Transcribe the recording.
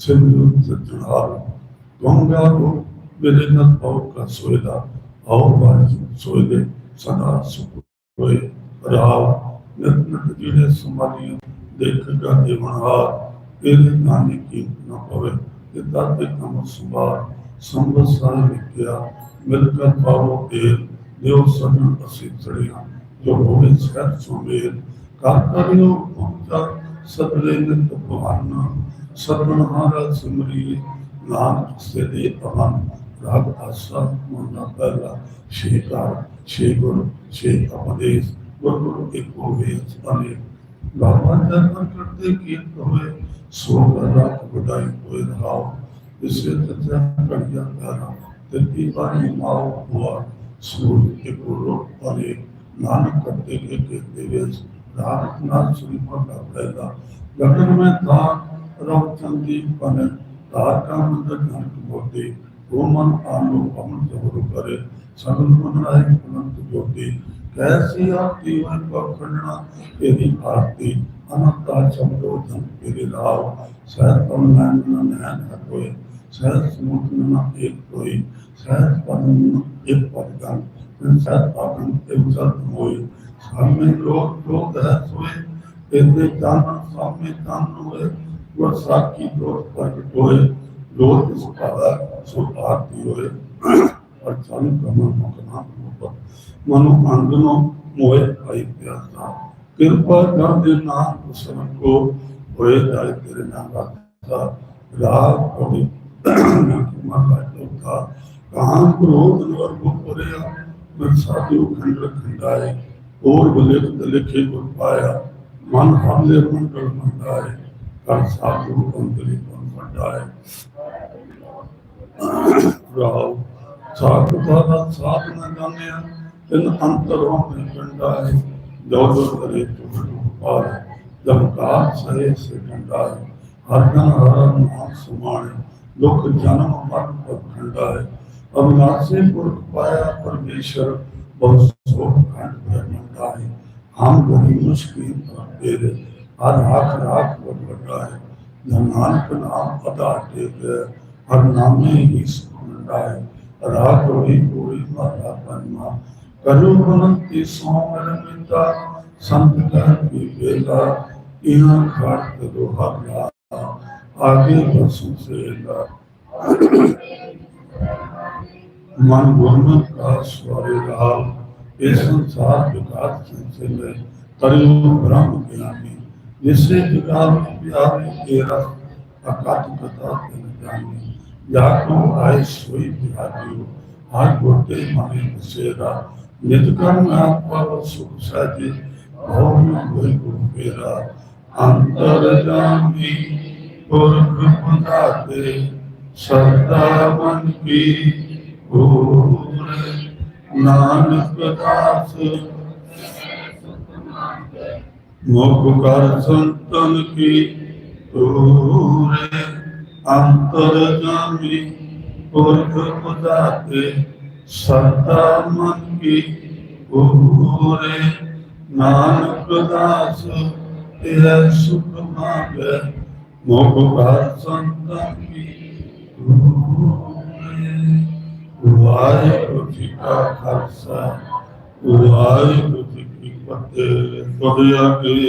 ਸਿਮਰੂ ਸਤਨਾਮ ਗੰਗਾ ਰੋ ਮੇਰੇ ਨਾਲ ਪਾਉ ਕਾ ਸੋਇਦਾ ਆਓ ਬਾਜ ਸੋਇਦੇ ਸਦਾ ਸੁਖ ਹੋਏ ਰਾਵ ਨਿਤ ਨਿਤ ਜਿਹੜੇ ਸਮਾਧੀ ਦੇਖੇਗਾ ਦੇਵਨਹਾਰ ਤੇਰੇ ਨਾਮੇ ਕੀ ਨਾ ਪਵੇ ਤੇ ਦਾਤੇ ਕੰਮ ਸੁਭਾਰ ਸੰਭਤ ਸਾਰੇ ਵਿਕਿਆ ਮਿਲ ਕਰ ਪਾਵੋ ਤੇ ਦਿਓ ਸਭਨ ਅਸੀਂ ਚੜਿਆ ਜੋ ਹੋਵੇ ਸਹਿਤ ਸੁਮੇਲ ਕਰ ਕਰਿਓ ਪਹੁੰਚਾ ਸਤਲੇ ਨਿਤ ਭਵਾਨਾ ਸਤਨ ਹਾਰਾ ਸਿਮਰੀ ਨਾਨਕ ਸੇ ਦੇ ਅਮਨ ਰਾਗ ਆਸਾ, ਮਨਾ ਪਹਿਲਾ ਸ਼ੇਕਾਰ ਛੇ ਗੁਰ ਛੇ ਉਪਦੇਸ਼ ਗੁਰ ਗੁਰੂ ਇੱਕ ਹੋਵੇ ਅਨੇ ਬਾਬਾ ਦਰਸ਼ਨ ਕਰਦੇ ਕੀ ਹੋਵੇ ਸੋ ਕਰਾ ਵਡਾਈ ਹੋਏ ਰਹਾਓ। ਇਸੇ ਤਰ੍ਹਾਂ ਕੜੀਆਂ ਕਰਾ ਤੇ ਦੀਵਾਨੀ ਮਾਉ ਹੁਆ ਸੂਰ ਕੇ ਗੁਰੂ ਪਰੇ ਨਾਨਕ ਕਰਤੇ ਕੇ ਕੇ ਦੇਵੇ ਰਾਤ ਨਾਲ ਸੁਣੀ ਪੜਦਾ ਪਹਿਲਾ ਗਗਨ ਮੈਂ ਤਾਂ ਰਵ ਚੰਦੀ ਪਨ ਤਾਰ ਕਾ ਮੰਦਰ ਨਾਨਕ ਬੋਤੇ ਉਹ ਮਨ ਆਨੋ ਅਮਨ ਜਬਰ ਕਰੇ ਸਗਲ ਮਨ ਆਏ ਅਨੰਤ ਜੋਤੀ ਕੈਸੀ ਆਤੀ ਵਨ ਪਖੜਨਾ ਤੇਰੀ ਆਰਤੀ ਅਨੰਤਾ ਚੰਦੋ ਜਨ ਤੇਰੇ ਲਾਭ ਸਹਿ ਪਵਨ ਨੈਣ ਨੈਣ ਹੈ ਕੋਏ ਸਹਿ ਸਮੂਤ ਨਾ ਇੱਕ ਕੋਈ ਸਹਿ ਪਵਨ ਇੱਕ ਪਦ ਗੰ ਸਹਿ ਪਵਨ ਤੇ ਉਸਰ ਹੋਏ ਸਾਹਮਣੇ ਲੋਕ ਲੋਕ ਹੈ ਸੋਏ ਤੇਰੇ ਜਾਨ ਸਾਹਮਣੇ ਤਨ ਹੋਏ ਵਰ ਸਾਖੀ ਲੋਕ ਪ੍ਰਗਟ ਹੋਏ ਲੋਕ ਇਸ ਪਾਦਾ ਸੋ ਆਰਤੀ ਹੋਏ। ਔਰ ਸਾਨੂੰ ਕਮਾ ਮੁਕਨਾ ਮੁਕਤ ਮਨੁ ਅੰਗਨੋ ਮੋਏ ਭਾਈ ਪਿਆਸਾ। ਕਿਰਪਾ ਕਰ ਦੇ ਨਾਮ ਉਸਨ ਕੋ, ਹੋਏ ਜਾਏ ਤੇਰੇ ਨਾਮ ਦਾ ਰਾਗ ਕਵੀ ਮਾਤਾ ਤੋਤਾ ਕਾਮ ਕ੍ਰੋਧ ਨਵਰ ਕੋ ਪਰਿਆ ਮਨ ਸਾਧੂ ਲਿਖੇ ਗੁਰ ਪਾਇਆ, ਮਨ ਹਮਲੇ ਮੰਡਲ ਮੰਡਾਏ ਕਰ ਸਾਧੂ ਅੰਤਲੀ ਪਨ ਮੰਡਾਏ ਰਾਉ ਸਾਧ ਦਾ ਸਾਧ ਨ ਜਾਣਿਆ, ਤਿਨ ਅੰਤਰੋਂ ਮੈਂ ਕੰਡਾਏ ਜੋ ਜੋ ਕਰੇ ਤੁਮ ਪਾਰ ਜਮਕਾਰ ਸਹੇ ਸੇ ਕੰਡਾਏ ਹਰ ਜਨ ਹਰ ਨਾਮ ਸਮਾਣੇ, ਦੁਖ ਜਨਮ ਮਰਨ ਪਰ ਖੰਡਾਏ ਪੁਰਖ ਪਾਇਆ ਪਰਮੇਸ਼ਰ, ਬਹੁਤ ਸੋਖ हम गरीब मस्कीन पर तेरे हर हक राख पर लटाए धनान का नाम पता टेक हर नामे ही सुनाए राह कोई कोई मारा पन्ना करू बनती सोमर मिता संत कर की बेला यहाँ काट करो हर राह आगे बसों से ला। मन गुरमत का स्वरे राव ਕਾ ਸਵਾਰੇ ਰਹਾ ਇਹ ਸੰਸਾਰ ਵਿਕਾਸ ਸਿਲਸਿਲੇ ਕਰਿਓ ਬ੍ਰਹਮ ਗਿਆਨੀ, ਜਿਸੇ ਜਗਾਵ ਪਿਆਰੇ ਤੇਰਾ ਅਕਤ ਕਥਾ ਤੇ ਜਾਣੀ। ਜਾ ਤੂੰ ਆਏ ਸੋਈ ਬਿਹਾਰਿਓ ਹਰ ਗੋਟੇ ਮਨੇ ਬਸੇਰਾ, ਨਿਤ ਕਰਮ ਆਪਾ ਸੁਖ ਸਾਜੇ ਭਉ ਮੈਂ ਕੋਈ ਗੁਰੂ ਮੇਰਾ ਅੰਤਰ ਜਾਮੀ ਪੁਰਖ ਬੰਦਾਤੇ ਸਰਦਾ ਮਨ ਕੀ ਹੋਰ ਨਾਨਕ ਦਾਸ ਮੁਖ ਕਰ ਸੰਤਨ ਕੀ ਤੂਰੇ ਅੰਤਰ ਜਾਮੀ ਪੁਰਖ ਬੁਦਾਤੇ ਸਦਾ ਮਨ ਕੀ ਪੂਰੇ ਨਾਨਕ ਦਾਸ ਇਹ ਸੁਖ ਮਾਗੇ ਮੋਖ ਕਰ ਸੰਤਨ ਕੀ ਪੂਰੇ ਵਾਹਿਗੁਰੂ ਕਾ ਖਾਲਸਾ ਵਾਹਿਗੁਰੂ ਜੀ ਕੀ ਫਤਿਹ। ਤੁਹਾਡੇ ਅੱਗੇ